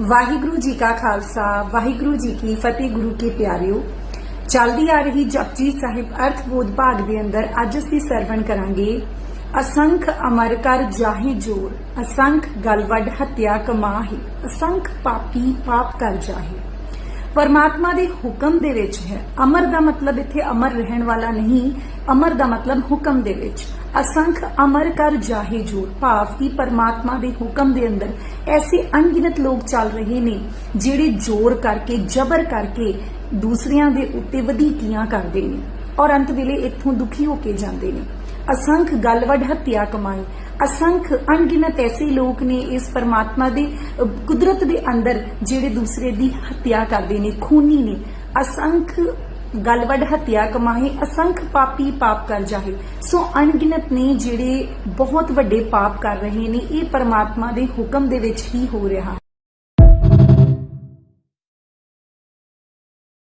ਵਾਹਿਗੁਰੂ ਜੀ ਕਾ ਖਾਲਸਾ, ਵਾਹਿਗੁਰੂ ਜੀ ਕੀ ਫਤਿਹ, ਗੁਰੂ ਕੇ ਪਿਆਰਿਓ। ਚੱਲਦੀ ਆ ਰਹੀ ਜਪਜੀ ਸਾਹਿਬ ਅਰਥ ਬੋਧ ਭਾਗ ਦੇ ਅੰਦਰ ਅੱਜ ਅਸੀਂ ਸਰਵਣ ਕਰਾਂਗੇ, ਅਸੰਖ ਅਮਰ ਕਰ ਜਾਹੇ ਜੋਰ, ਅਸੰਖ ਗਲਵਡ ਹੱਤਿਆ ਕਮਾਹੀ, ਅਸੰਖ ਪਾਪੀ ਪਾਪ ਕਰ ਜਾਹੇ। ਪਰਮਾਤਮਾ ਦੇ ਹੁਕਮ ਦੇ ਵਿੱਚ ਹੈ। ਅਮਰ ਦਾ ਮਤਲਬ ਇੱਥੇ ਅਮਰ ਰਹਿਣ ਵਾਲਾ ਨਹੀਂ, ਅਮਰ ਦਾ ਮਤਲਬ ਹੁਕਮ ਦੇ ਵਿੱਚ। ਅਸੰਖ ਅਮਰ ਕਰ ਜਾਹੇ ਜੋਰ ਭਾਵ ਕਿ ਪਰਮਾਤਮਾ ਦੇ ਹੁਕਮ ਦੇ ਅੰਦਰ ਐਸੇ ਅਣਗਿਣਤ ਲੋਕ ਚੱਲ ਰਹੇ ਨੇ, ਜਿਹੜੇ ਜ਼ੋਰ ਕਰਕੇ, ਜ਼ਬਰ ਕਰਕੇ ਦੂਸਰਿਆਂ ਦੇ ਉੱਤੇ ਵਧੀਕੀਆਂ ਕਰਦੇ ਨੇ ਔਰ ਅੰਤ ਵੇਲੇ ਇੱਥੋਂ ਦੁਖੀ ਹੋ ਕੇ ਜਾਂਦੇ ਨੇ। ਅਸੰਖ ਗਲਵਡ ਹੱਤਿਆ ਕਮਾਈ ਅਸੰਖ ਅਣਗਿਣਤ ਐਸੇ ਲੋਕ ਨੇ ਇਸ ਪਰਮਾਤਮਾ ਦੇ ਕੁਦਰਤ ਦੇ ਅੰਦਰ ਜਿਹੜੇ ਦੂਸਰੇ ਦੀ ਹੱਤਿਆ ਕਰਦੇ ਨੇ, ਖੂਨੀ ਨੇ। ਅਸੰਖ ਗਲਵਡ ਹੱਤਿਆ ਕਮਾਹੇ, ਅਸੰਖ ਪਾਪੀ ਪਾਪ ਕਰ ਜਾਹੇ। ਸੋ ਅਣਗਿਣਤ ਨੇ ਜਿਹੜੇ ਬਹੁਤ ਵੱਡੇ ਪਾਪ ਕਰ ਰਹੇ ਨੇ, ਇਹ ਪਰਮਾਤਮਾ ਦੇ ਹੁਕਮ ਦੇ ਵਿੱਚ ਹੀ ਹੋ ਰਿਹਾ।